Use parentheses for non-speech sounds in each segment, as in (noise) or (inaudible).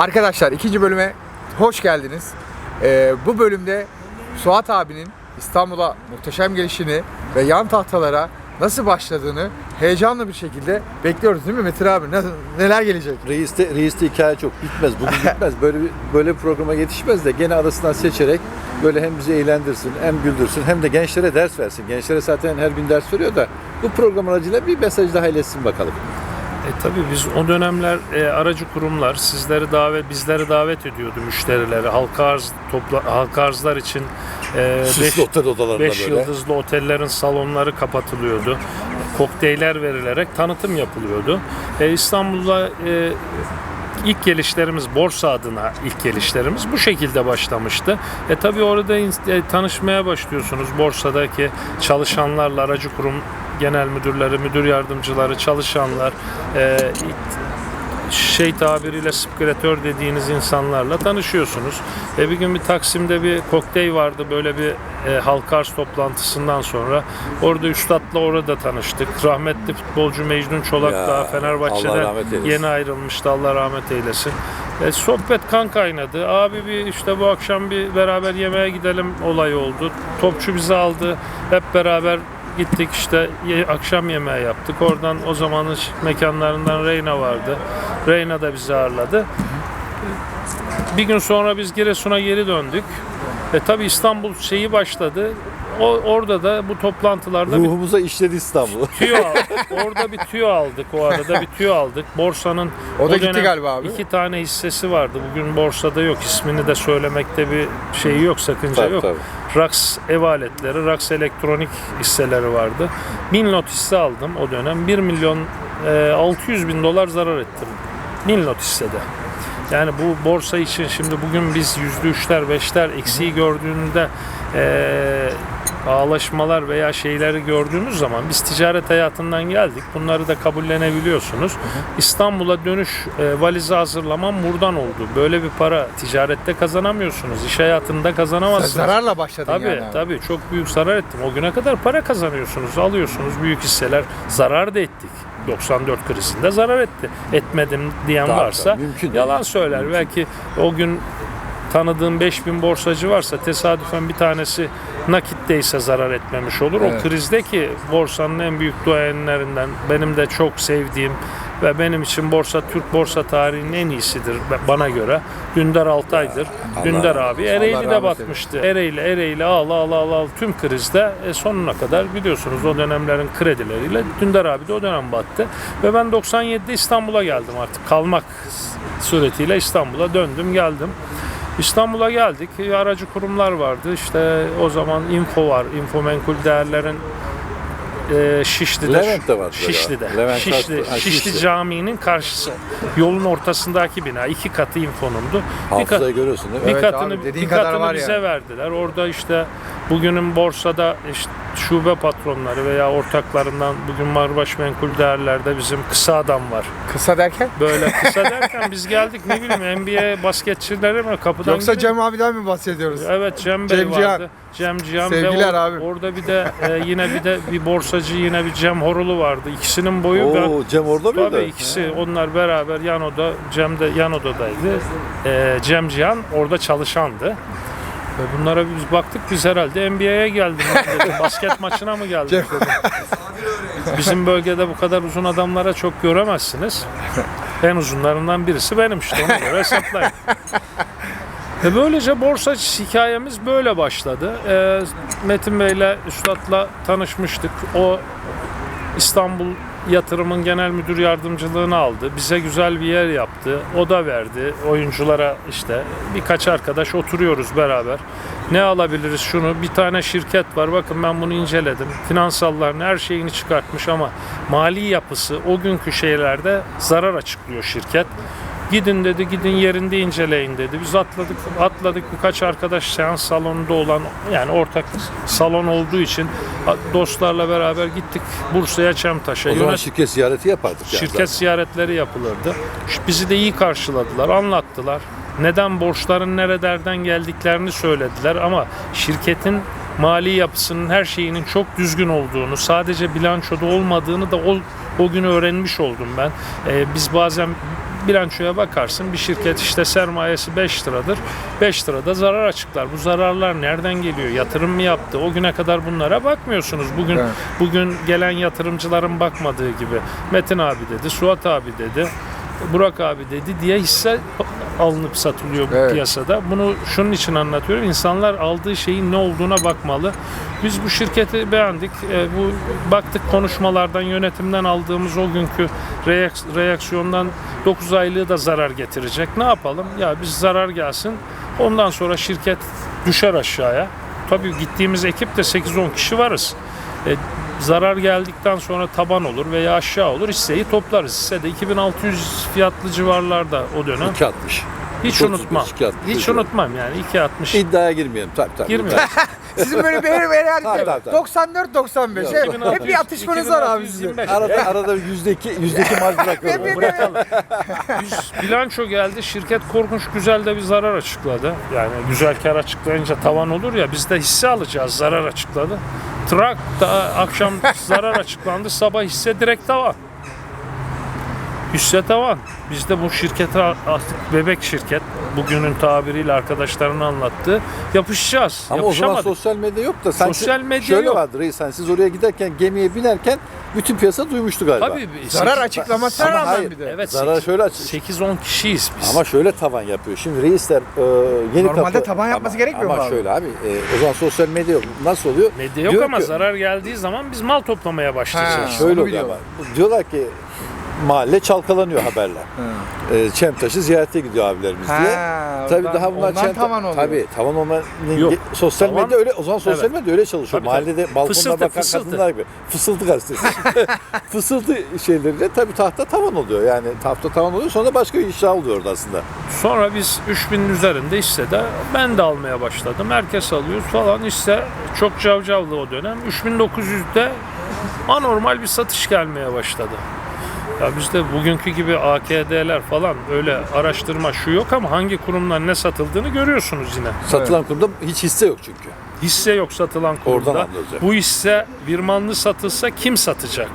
Arkadaşlar ikinci bölüme hoş geldiniz. Ee, bu bölümde Suat abinin İstanbul'a muhteşem gelişini ve yan tahtalara nasıl başladığını heyecanlı bir şekilde bekliyoruz değil mi Metin abi? Nasıl, neler gelecek? Reis'te, Reis'te hikaye çok bitmez. Bugün (laughs) bitmez. Böyle bir, böyle bir programa yetişmez de gene arasından seçerek böyle hem bizi eğlendirsin hem güldürsün hem de gençlere ders versin. Gençlere zaten her gün ders veriyor da bu program aracıyla bir mesaj daha iletsin bakalım. E tabii biz o dönemler e, aracı kurumlar sizleri davet bizleri davet ediyordu müşterileri halka arz topla halka arzlar için e, Süslü otel odalarında 5 böyle. yıldızlı otellerin salonları kapatılıyordu. Kokteyller verilerek tanıtım yapılıyordu. E, İstanbul'da e, ilk gelişlerimiz borsa adına ilk gelişlerimiz bu şekilde başlamıştı. E tabii orada in- e, tanışmaya başlıyorsunuz borsadaki çalışanlarla aracı kurum genel müdürleri, müdür yardımcıları, çalışanlar, e, şey tabiriyle spikülatör dediğiniz insanlarla tanışıyorsunuz. E bir gün bir Taksim'de bir kokteyl vardı böyle bir e, halka arz toplantısından sonra. Orada Üstad'la orada tanıştık. Rahmetli futbolcu Mecnun Çolak Ya, da Fenerbahçe'den yeni ayrılmıştı. Allah rahmet eylesin. E, sohbet kan kaynadı. Abi bir işte bu akşam bir beraber yemeğe gidelim olayı oldu. Topçu bizi aldı. Hep beraber gittik işte ye- akşam yemeği yaptık. Oradan o zamanın mekanlarından Reyna vardı. Reyna da bizi ağırladı. Bir gün sonra biz Giresun'a geri döndük. E tabi İstanbul şeyi başladı. O, orada da bu toplantılarda bir Ruhumuza işledi İstanbul. (laughs) tüyo orada bir tüyo aldık o arada bir tüyo aldık. Borsanın O da gitti galiba abi. iki tane hissesi vardı. Bugün borsada yok. İsmini de söylemekte bir şey yok, sakınca Tabii, yok. tabii. Rax ev aletleri, Rax elektronik hisseleri vardı. 1000 lot hisse aldım o dönem. 1 milyon e, 600 bin dolar zarar ettim. 1000 lot hissede. Yani bu borsa için şimdi bugün biz yüzde üçler, beşler eksiği gördüğünde e, ağlaşmalar veya şeyleri gördüğünüz zaman biz ticaret hayatından geldik. Bunları da kabullenebiliyorsunuz. İstanbul'a dönüş e, valizi hazırlamam buradan oldu. Böyle bir para ticarette kazanamıyorsunuz. İş hayatında kazanamazsınız. Zararla başladın Tabii yani abi. tabii çok büyük zarar ettim. O güne kadar para kazanıyorsunuz, alıyorsunuz büyük hisseler. Zarar da ettik. 94 krizinde zarar etti. Etmedim diyen Tabii, varsa mümkün değil. yalan söyler. Belki o gün tanıdığım 5000 borsacı varsa tesadüfen bir tanesi nakitteyse zarar etmemiş olur. Evet. O krizdeki borsanın en büyük duayenlerinden benim de çok sevdiğim ve benim için borsa Türk borsa tarihinin en iyisidir bana göre. Dündar Altay'dır. Allah Dündar abi Ereğli'de rahmet batmıştı. Ereğli Ereğli al al al tüm krizde e, sonuna kadar biliyorsunuz o dönemlerin kredileriyle Dündar abi de o dönem battı. Ve ben 97'de İstanbul'a geldim artık kalmak suretiyle İstanbul'a döndüm geldim. İstanbul'a geldik. Aracı kurumlar vardı. İşte o zaman info var. Info menkul değerlerin e, Şişli'de. Levent'te vardı galiba. Şişli'de. Levent Şişli, ha, Şişli Şişli. Camii'nin karşısı. Yolun ortasındaki bina. iki katı infonundu. Bir kat- Hafızayı görüyorsun değil mi? bir Evet katını, abi, dediğin bir kadar katını var bize yani. verdiler. Orada işte bugünün borsada işte şube patronları veya ortaklarından bugün Marbaş Menkul Değerler'de bizim kısa adam var. Kısa derken? Böyle (laughs) kısa derken biz geldik ne bileyim NBA basketçileri mi kapıdan Yoksa giriyor. Cem abiden mi bahsediyoruz? Evet Cem Bey Cem Cihan. vardı. Cem Cihan ve Sevgiler or- abi. orada bir de e, yine bir de bir borsacı yine bir Cem Horulu vardı. İkisinin boyu ben Oo, Cem orada mıydı? Tabii ikisi onlar beraber yan oda Cem de yan odadaydı. Ee, Cem Cihan orada çalışandı. Ve bunlara biz baktık biz herhalde NBA'ye geldim. (laughs) Dedi, Basket maçına mı geldik dedim. Bizim bölgede bu kadar uzun adamlara çok göremezsiniz. En uzunlarından birisi benim işte ona göre hesaplayın. Ve böylece borsa hikayemiz böyle başladı. Ee, Metin Bey'le, Üstad'la tanışmıştık. O İstanbul Yatırım'ın genel müdür yardımcılığını aldı. Bize güzel bir yer yaptı. O da verdi oyunculara işte birkaç arkadaş oturuyoruz beraber. Ne alabiliriz şunu? Bir tane şirket var. Bakın ben bunu inceledim. Finansallarını her şeyini çıkartmış ama mali yapısı o günkü şeylerde zarar açıklıyor şirket. Gidin dedi, gidin yerinde inceleyin dedi. Biz atladık, atladık birkaç arkadaş seans salonunda olan yani ortak salon olduğu için dostlarla beraber gittik Bursa'ya Çemtaş'a. O zaman şirket ziyareti yapardık. yani Şirket zaten. ziyaretleri yapılırdı. Bizi de iyi karşıladılar, anlattılar. Neden borçların nerelerden geldiklerini söylediler ama şirketin mali yapısının her şeyinin çok düzgün olduğunu, sadece bilançoda olmadığını da o, o gün öğrenmiş oldum ben. Ee, biz bazen bilançoya bakarsın bir şirket işte sermayesi 5 liradır. 5 lirada zarar açıklar. Bu zararlar nereden geliyor? Yatırım mı yaptı? O güne kadar bunlara bakmıyorsunuz. Bugün Evet. bugün gelen yatırımcıların bakmadığı gibi Metin abi dedi, Suat abi dedi, Burak abi dedi diye hisse alınıp satılıyor bu Evet. piyasada. Bunu şunun için anlatıyorum. İnsanlar aldığı şeyin ne olduğuna bakmalı. Biz bu şirketi beğendik. E, bu baktık konuşmalardan, yönetimden aldığımız o günkü reaks- reaksiyondan 9 aylığı da zarar getirecek. Ne yapalım? Ya biz zarar gelsin. Ondan sonra şirket düşer aşağıya. Tabii gittiğimiz ekip de 8-10 kişi varız. E, zarar geldikten sonra taban olur veya aşağı olur hisseyi toplarız. Hisse de 2600 fiyatlı civarlarda o dönem. 2.60. Hiç 35, unutmam. 2.60. Hiç unutmam yani 2.60. İddiaya girmeyelim. Tabii tabii. Girmiyor. (laughs) Sizin böyle bir herhalde Tabii, tabii, tabii. 94 95. Yok, Hep, hep bir atışmanız var abi sizin. 2625. Arada arada yüzde iki, yüzde iki marj bırakıyorum. Hep- hep- Bırakalım. (laughs) Biz- bilanço geldi. Şirket korkunç güzel de bir zarar açıkladı. Yani güzel kar açıklayınca tavan olur ya biz de hisse alacağız zarar açıkladı. Trak da akşam zarar açıklandı. Sabah hisse direkt tavan. Hisse tavan. Biz de bu şirkete artık bebek şirket. Bugünün tabiriyle arkadaşlarının anlattığı yapışacağız. Ama o zaman sosyal medya yok da sanki Sosyal medya şöyle yok. vardı reis hani siz oraya giderken gemiye binerken bütün piyasa duymuştu galiba. Tabii. Zarar Ama rağmen hayır. bir de. Evet, Zarar sekiz- şöyle aç. 8-10 kişiyiz biz. Ama şöyle tavan yapıyor. Şimdi reisler e, yeni Normalde kapı. tavan yapması ama, gerekmiyor mu ama şöyle abi e, o zaman sosyal medya yok. Nasıl oluyor? Medya yok Diyor ama ki- zarar geldiği zaman biz mal toplamaya başlayacağız. Ha. Şöyle oluyor ama. Diyorlar ki mahalle çalkalanıyor haberler. E, Çemtaş'ı ziyarete gidiyor abilerimiz Ha, diye. Tabii ondan- daha bunlar ondan tavan oluyor. Tabii tavan olmanın Yok. sosyal Tavan- medya öyle o zaman sosyal Evet. medya öyle çalışıyor. Tabii, Mahallede tabii. balkonda Fısıltı, bakan fısıltı. kadınlar gibi. Fısıltı gazetesi. (laughs) fısıltı şeyleriyle tabii tahta tavan oluyor. Yani tahta tavan oluyor sonra başka bir inşa oluyor orada aslında. Sonra biz 3000'in üzerinde hisse de ben de almaya başladım. Herkes alıyor falan hisse çok cavcavlı o dönem. 3900'de anormal bir satış gelmeye başladı. Ya bizde bugünkü gibi AKD'ler falan öyle araştırma şu yok ama hangi kurumdan ne satıldığını görüyorsunuz yine. Satılan kurumda hiç hisse yok çünkü. Hisse yok satılan kurumda. Oradan anlayacak. Bu hisse Virmanlı satılsa kim satacak?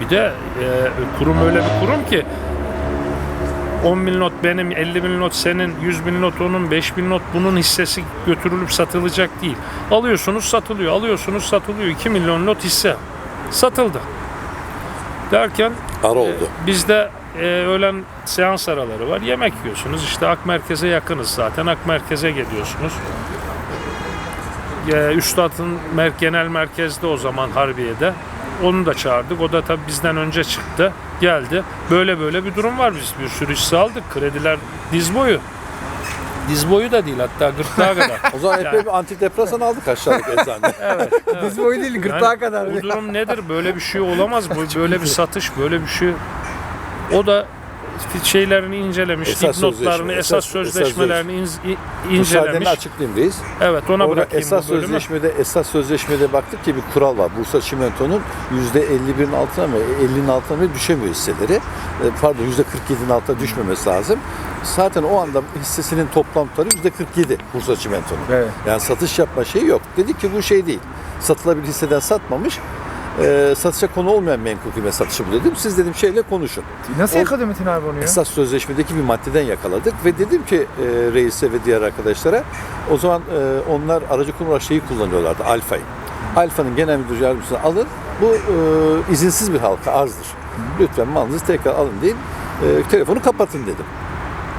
Bir de e, kurum öyle bir kurum ki 10 bin not benim, 50 bin not senin, 100 bin not onun, 5 bin not bunun hissesi götürülüp satılacak değil. Alıyorsunuz satılıyor, alıyorsunuz satılıyor. 2 milyon not hisse satıldı. Derken Ara e, oldu. bizde e, öğlen seans araları var. Yemek yiyorsunuz. İşte Ak Merkez'e yakınız zaten. Ak Merkez'e geliyorsunuz. E, Üstad'ın mer- genel merkezde o zaman Harbiye'de. Onu da çağırdık. O da tabii bizden önce çıktı. Geldi. Böyle böyle bir durum var. Biz bir sürü hisse aldık. Krediler diz boyu. Diz boyu da değil hatta gırtlağa kadar. (laughs) O zaman epey Yani- bir antidepresan aldık aşağıdaki (laughs) eczanede. evet. evet. Biz boyu değil gırtlağa Yani kadar. Bu durum nedir? Böyle bir şey olamaz. Bu böyle bir satış, böyle bir şey. O da şeylerini incelemiş, Esas dipnotlarını, sözleşme, esas, esas- sözleşmelerini inz- i- Müsaadenle incelemiş. açıklayayım reis. Evet ona Orada bırakayım esas sözleşmede esas sözleşmede baktık ki bir kural var. Bursa Çimento'nun %51'in altına mı 50'nin altına mı düşemiyor hisseleri. E, Pardon %47'nin altına düşmemesi lazım. Zaten o anda hissesinin toplam tutarı %47 Bursa Çimento'nun. Evet. Yani satış yapma şeyi yok. Dedik ki bu şey değil. Satılabilir hisseden satmamış. E, satışa konu olmayan menkul kıymet satışı bu dedim. Siz dedim şeyle konuşun. Nasıl O- yakaladı Metin abi onu ya? Esas sözleşmedeki bir maddeden yakaladık ve dedim ki e, reise ve diğer arkadaşlara o zaman e, onlar aracı kurum şeyi kullanıyorlardı Alfa'yı. Alfa'nın genel müdür yardımcısını alın. Bu e, izinsiz bir halka arzdır. Lütfen malınızı tekrar alın deyin. E, telefonu kapatın dedim.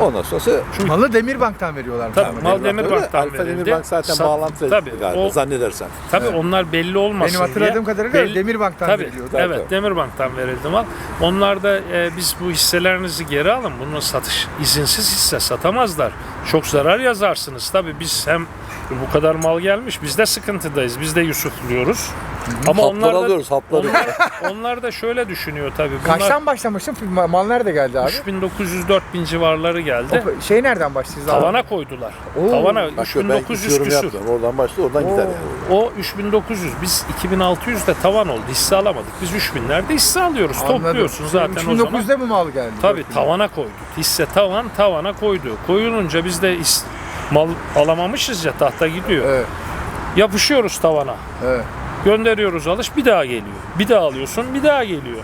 Ondan sonra Malı Demirbank'tan veriyorlar. Tabii, Tabii, mal Demirbank'tan Alfa verildi. Demirbank zaten Sat- bağlantı tabii, galiba o- zannedersen. Tabii onlar belli olmasın Benim hatırladığım diye. kadarıyla Belli- Demirbank'tan Tabii, veriliyordu. evet Tabii. Demirbank'tan verildi mal. Onlar da e, biz bu hisselerinizi geri alın. Bunun satış izinsiz hisse satamazlar. Çok zarar yazarsınız. Tabii biz hem bu kadar mal gelmiş biz de sıkıntıdayız. Biz de yusufluyoruz. Ama onlar da, alıyoruz hapları. onlar, onlar da şöyle düşünüyor tabii. Bunlar Kaçtan başlamıştın? Ma- Mal nerede geldi abi? 3900-4000 civarları geldi. O şey nereden başladınız abi? Tavana koydular. Oo. Tavana Bak ben 3900 yorum küsür. yapmıyorum. Oradan başlıyor oradan gider yani. O 3900 biz 2600 de tavan oldu hisse alamadık. Biz 3000'lerde hisse alıyoruz. Anladım. Topluyorsun zaten o zaman. 3900'de mi mal geldi? Tabii tavana koyduk. Hisse tavan tavana koydu. Koyulunca biz de is- mal alamamışız ya tahta gidiyor. Evet, Yapışıyoruz tavana. evet. Gönderiyoruz alış bir daha geliyor. Bir daha alıyorsun bir daha geliyor.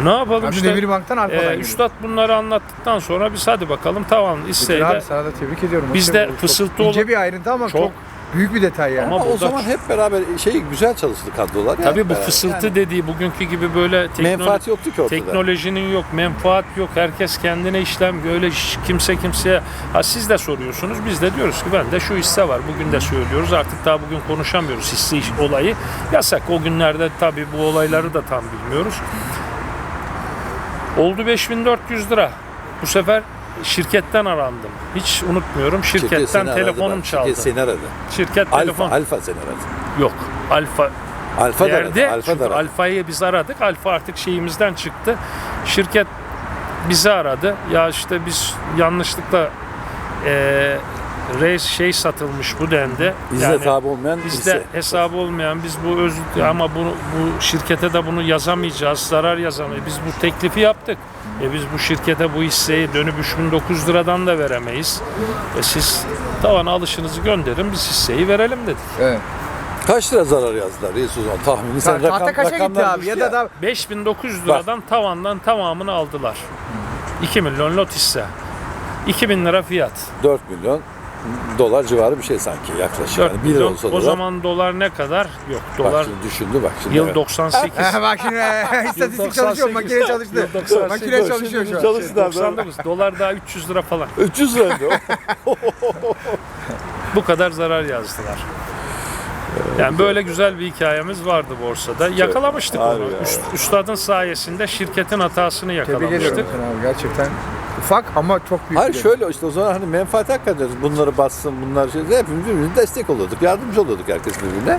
E ne yapalım de işte. Demirbank'tan Alfa'dan e, geliyor. Üstad bunları anlattıktan sonra biz hadi bakalım Metin isteği abi sana da tebrik ediyorum. Bizde fısıltı ince olan- bir ayrıntı ama çok, Çok. Büyük bir detay yani. Ama Ama o burada- zaman hep beraber şey güzel çalıştı kadrolar. ya, tabii hep bu beraber. fısıltı Yani dediği bugünkü gibi böyle teknolo- menfaat yoktu ki ortada. teknolojinin yok, menfaat yok. Herkes kendine işlem böyle ş- kimse kimseye. Ha siz de soruyorsunuz. Biz de diyoruz ki ben de şu hisse var. Bugün de söylüyoruz. Artık daha bugün konuşamıyoruz hisse iş- olayı. Yasak. O günlerde tabii bu olayları da tam bilmiyoruz. Oldu 5400 lira. Bu sefer şirketten arandım. Hiç unutmuyorum. Şirket Şirketten aradı telefonum bak, çaldı. Şirket seni aradı. Şirket Alfa, telefon Alfa seni aradı. yok. Alfa Alfa da aradı. yerde. Alfa da aradı. Alfa'yı biz aradık. Alfa artık şeyimizden çıktı. Şirket bizi aradı. Ya işte biz yanlışlıkla eee reis şey satılmış bu dendi. Bizde tabi olmayan bizde hisse. hesabı olmayan biz bu öz ama bu bu şirkete de bunu yazamayacağız. Zarar yazamayız. Biz bu teklifi yaptık. E biz bu şirkete bu hisseyi dönüp 3900 liradan da veremeyiz. E siz tavan alışınızı gönderin biz hisseyi verelim dedik. Evet. Kaç lira zarar yazdılar reis o zaman tahmini sen Tahta rakam, kaça gitti rakamlar abi? düştü Ya da da 5900 liradan tavandan tamamını aldılar. 2 milyon lot hisse. 2000 lira fiyat. 4 milyon dolar civarı bir şey sanki yaklaşık. 4 Yani 1 lira olsa O dolar. zaman dolar ne kadar? Yok bak dolar şimdi düşündü bak şimdi. yıl evet. 98. (laughs) bak şimdi istatistik 98, çalışıyor, makine çalıştı. yıl 98. Makine çalışıyor şu an. Çalıştı abi. 99. dolar daha 300 lira falan. 300 liraydı o. Bu kadar zarar yazdılar. Yani böyle güzel bir hikayemiz vardı borsada. Yakalamıştık onu. ya. Üst- üstadın sayesinde şirketin hatasını Tebrik ediyorum yakalamıştık. Abi gerçekten. Ufak ama çok büyük. Hayır bir şöyle işte o zaman hani menfaat hakikaten bunları bassın bunlar şey hepimiz birbirimize destek oluyorduk. Yardımcı oluyorduk herkes birbirine.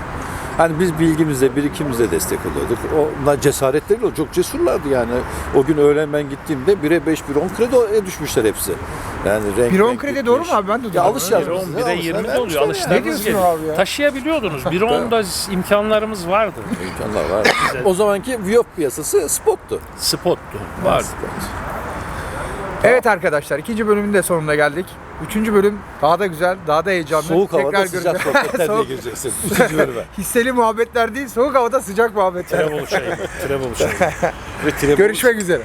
Hani biz bilgimizle, birikimimizle destek oluyorduk. Onlar cesaretleriyle çok cesurlardı yani. O gün öğlen ben gittiğimde 1'e 5, 1'e 10 kredi düşmüşler hepsi. Yani renk, Bir on renk kredi doğru mu gitmiş. abi? Ben de Ya alış mi? 11'e Ne almış? 20 Ne de oluyor. Alışlarınız Ne diyorsun geliyor. abi ya? Taşıyabiliyordunuz. 1.10'da imkanlarımız vardı. İmkanlar var. o zamanki Viyop piyasası spottu. Spottu. Vardı. Evet arkadaşlar ikinci bölümün de sonuna geldik. Üçüncü bölüm daha da güzel, daha da heyecanlı. Soğuk havada Tekrar sıcak göreceğiz. sohbetler diye (laughs) Soğuk- gireceksin. (laughs) Üçüncü bölüme. Hisseli muhabbetler değil, soğuk havada sıcak muhabbetler. Trebol çayı. Trebol çayı. Ve tire- Görüşmek üzere.